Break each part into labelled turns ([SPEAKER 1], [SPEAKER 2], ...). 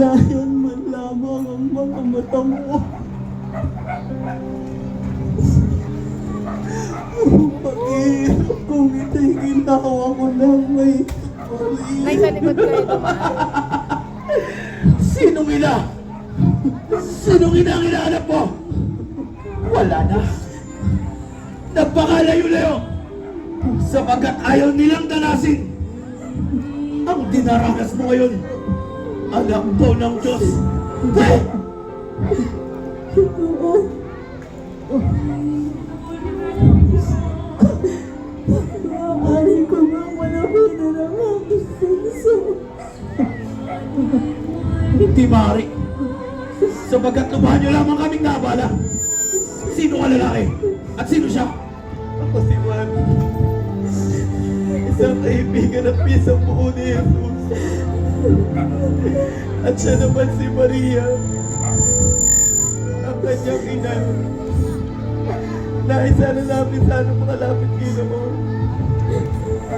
[SPEAKER 1] Silayan man lamang ang mga mata mo. Pag-iirap kung ito'y ginawa ko ng may
[SPEAKER 2] Nay, sa likod ko ito, ma.
[SPEAKER 3] Sinong ina? Sinong ina ang inaanap mo? Wala na. Napakalayo-layo. Sapagkat ayaw nilang danasin ang dinaranas mo ngayon. Anak po ng Diyos. Hey!
[SPEAKER 1] Maaari ko nga malapitan ang aking puso.
[SPEAKER 3] Hindi maaari. Sapagkat lubahan niyo lamang kaming nabala. Sino ka lalaki? At sino siya?
[SPEAKER 1] Ako si Juan. Isang kaibigan at pisang buo ni Jesus. At siya naman si Maria. Ang kanyang ina. Nais sana namin sana makalapit Ginoon.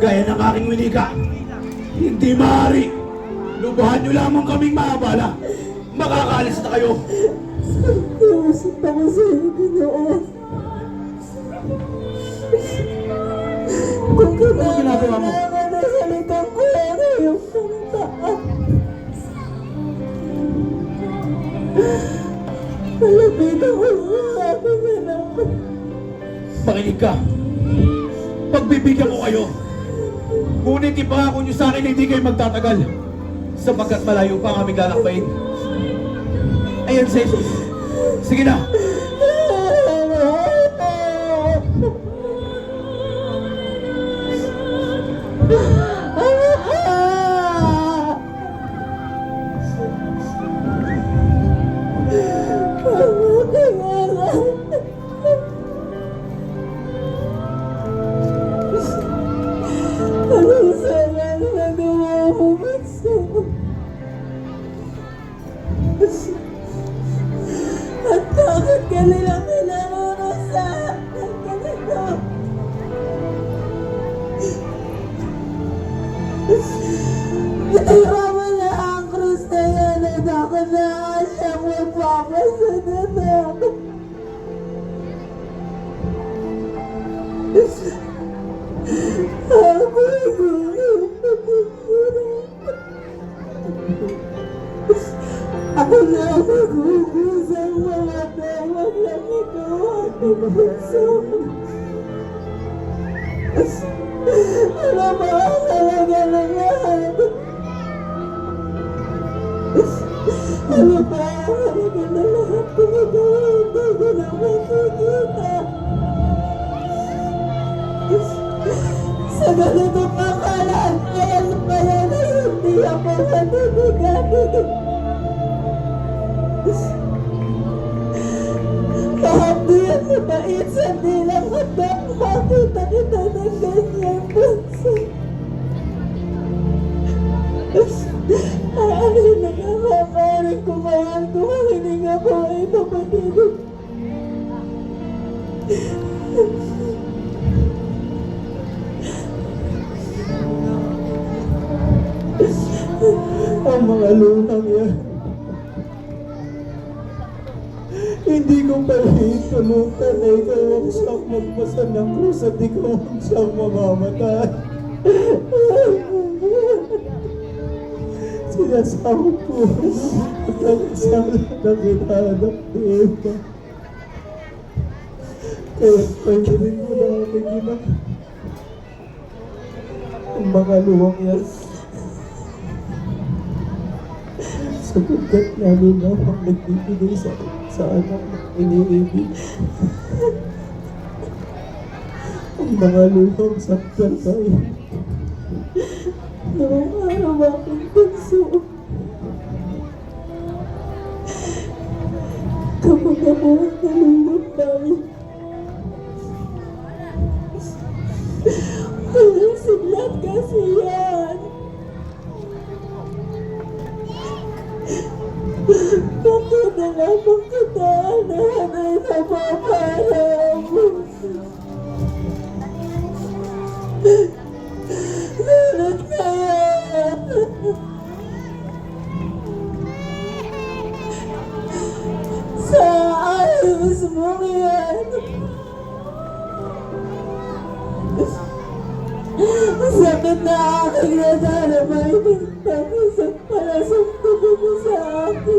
[SPEAKER 3] Gaya ng aking winika. Hindi maaari. Lubahan niyo lamang kaming maabala. Makakaalis na kayo.
[SPEAKER 1] Iusap ako sa iyo, Ginoon. Kung
[SPEAKER 3] ginagawa mo?
[SPEAKER 1] Malapitan ko ang aking anak.
[SPEAKER 3] Makinig ka. Pagbibigyan ko kayo. Ngunit ipangako niyo sa akin na hindi kayo magtatagal. Sapagkat malayo pa ang aming lalakbayin. Ayan Jesus. Sige na.
[SPEAKER 1] Yan at ako na ang siyang magpapasunod. Ako'y gulang pagkukulang. Ako na ang Ano ba ang halaga ng lahat kung ikaw hindi ko na makikita? Sa ganitong akalan, ngayon pa yan ay hindi ako natutuganin. Kahit di yan mabait sa dilang handa, makita kita ng ganyan nakakarin ko ngayon kung ang hininga ko ay mapatibig. ang mga lunang yan. Hindi ko pala itulutan na ikaw ang siyang magpasan ng krus at ikaw ang siyang mamamatay. Sinasabi ko ang sala na hinahanap ni Eva. Kaya rin mo na aking ina. Ang mga luwang yan. sapagkat lalo na ang nagbibigay sa, sa anak ng iniibig. ang mga luhang saktan tayo. Noong araw aking Kapag ako ang nalulog tayo. Walang siglat kasi yan. Bakit na lamang kataanan ay napaparang? Ngunit kaya
[SPEAKER 2] Você the end. Sabi na aking nadala, may hindi parece um pouco usado.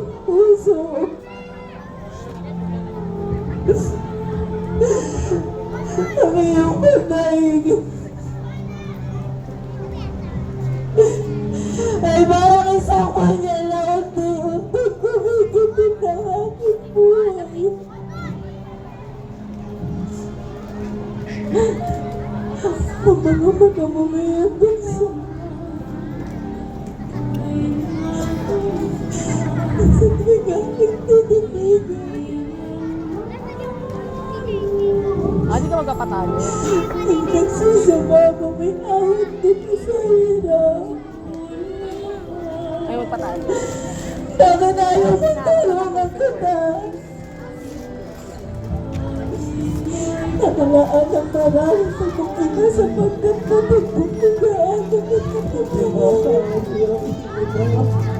[SPEAKER 2] Sa tuwing aking tititigan,
[SPEAKER 4] Ah, di ka magkapatalo.
[SPEAKER 2] ang nagsusama mo may ahit dito sa hirap.
[SPEAKER 4] Ay, magpatalo.
[SPEAKER 2] Bakit ayaw mo tulungan kita? Nakalaan ng marami sa kumita sapagkat napagbubugaan ng Ito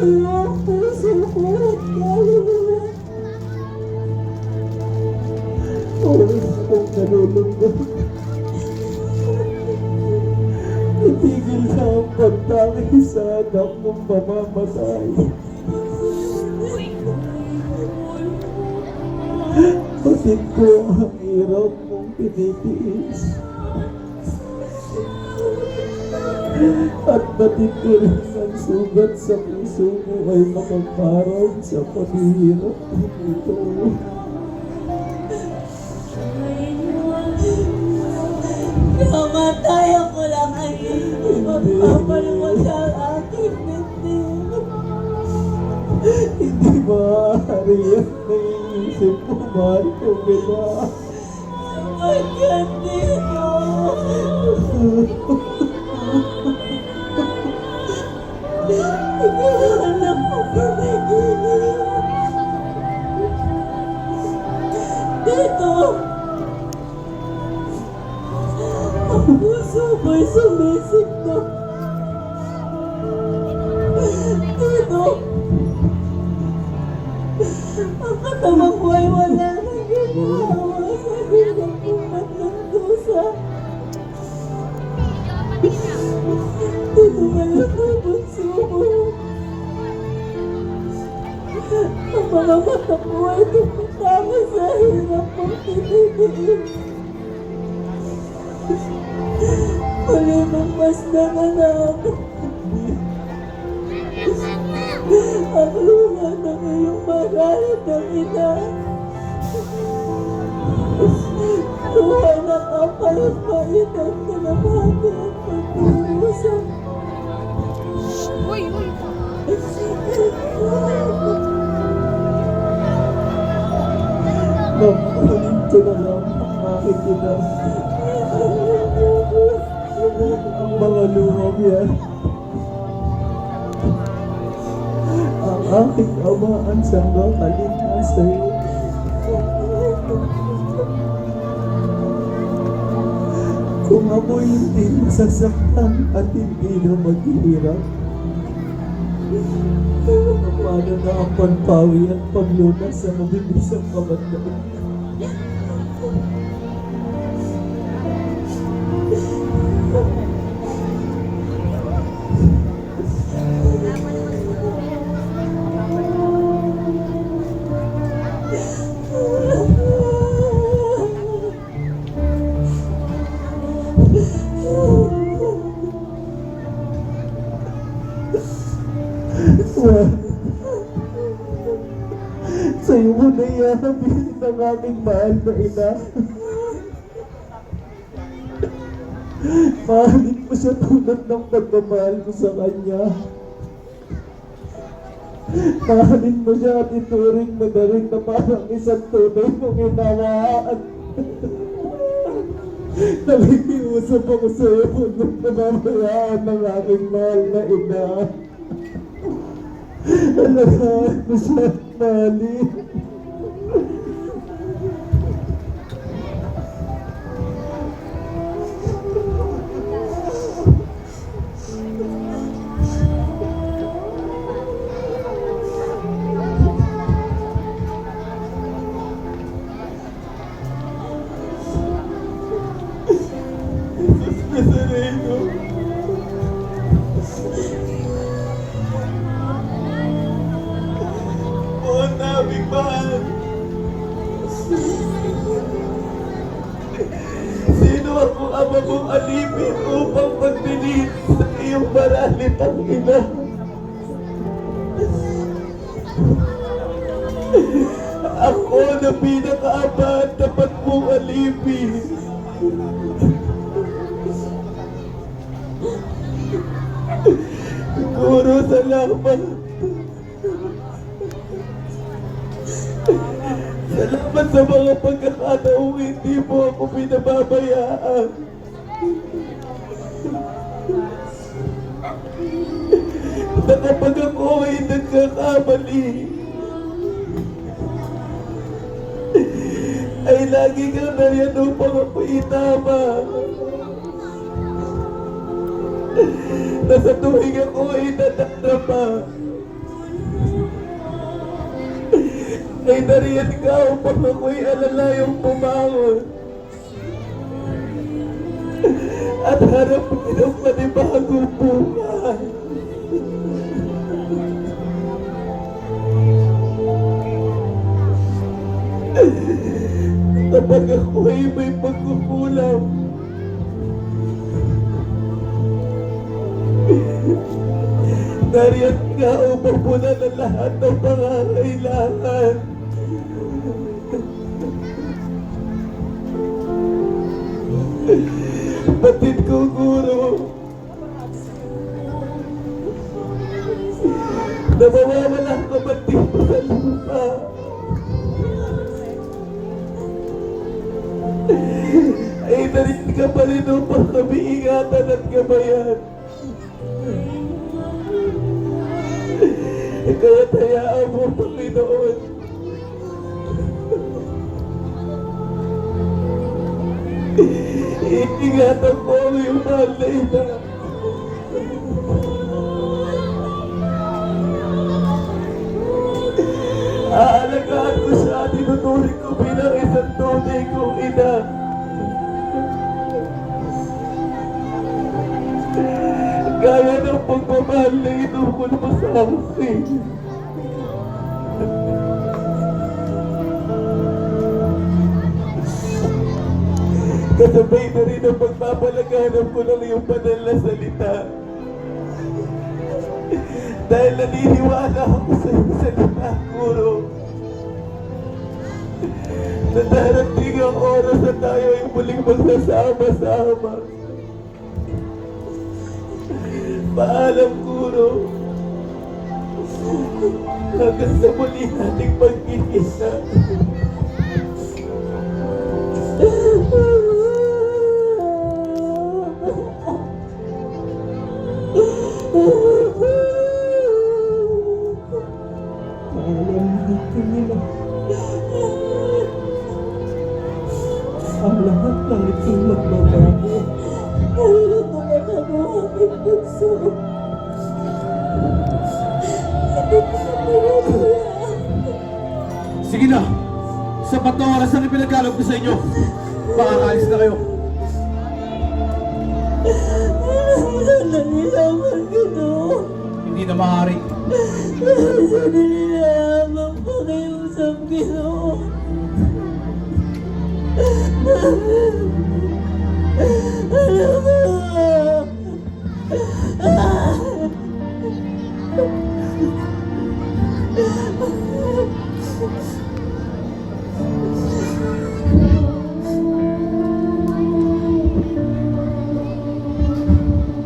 [SPEAKER 2] Itigil na ang pagtangi sa anak mong mamamatay. Patid ko ang hirap mong tinitiis. At batid ko rin ang sugat sa puso mo ay makaparang sa paghihirap nito.
[SPEAKER 1] Mamatay ako lang ay magpapalimot ang aking bibig.
[SPEAKER 2] Hindi maaari yan naiisip mo, mahal ko kita.
[SPEAKER 1] Bakit Dito. Ang puso ko'y sumisikto. Dito. Ang katawan ko ay wala nang ginagawa sa hirap kong maglandusa. Dito ngayon ang bunso ko. Ang mga mata ko ay kong Malimang mas nanganak. Ang luma ng iyong magalit ng ina. Tuwa ng kapal at mainat na namati at pag-uusap.
[SPEAKER 4] Uy, uy.
[SPEAKER 2] Lang ang aking ina. Ang mga luhang yan. Ang aking ang sanggang kalinga sa iyo. Kung ako'y hindi masasaktan at hindi na maghihirap, paano na ang panpawi at paglunas sa mabibisang kamandaan? Wah. Aming mahal na ina. Mahalin mo siya tulad ng pagmamahal ko sa kanya. Mahalin mo siya at ituring mo na rin na parang isang tunay mong inawaan. Nakikiusap ako sa iyo nung namamayaan ng aking mahal na ina. Alagaan mo siya mahalin. aming mahal. Sino ako ama mong alipin upang pagpiliin sa iyong maralit ang ina? Ako na pinakaaba at tapat mong alipin. Guru, salamat. Salamat sa mga pagkakataong hindi mo ako pinababayaan. Na kapag ako ay nagkakamali, ay lagi kang nariyan upang ako itama. Na sa tuwing ako ay nadakdama, ay nariyan ka upang ako'y alalayong pumangon. At harapin ang panibagong buhay. Kapag ako'y may pagkukulang, Nariyan ka upang punan ang lahat ng pangangailangan. Batid ko, Guro. Na mawawala ka batid mo sa lupa. Ay, nariyan ka pa rin upang kami ingatan at gabayan. Kaya hayaan mo, Panginoon. Iingatan mo ang iyong mahal na ina. Aalagaan ko siya, tinuturing ko bilang isang tunay kong ina. Gaya ng pagmamahal na inukol mo sa akin. Kasabay na rin ang pagpapalaganap ko ng iyong banal na salita. Dahil naniniwala ako sa iyong salita, Guro. Na darating ang oras na tayo ay muling magsasama-sama. Paalam, Guro. Hanggang sa muli nating pagkikita. Paalam natin nila. Ang lahat ng ito'y magbabago.
[SPEAKER 1] Pero tumakabo ang aking bunso. Hindi ko na pinabayaan.
[SPEAKER 3] Sige na! Sapat na oras ang ipinagalog ko sa na. Hindi na maaari.
[SPEAKER 1] Sana nila ang pakiusap, Ginoo. Alam mo,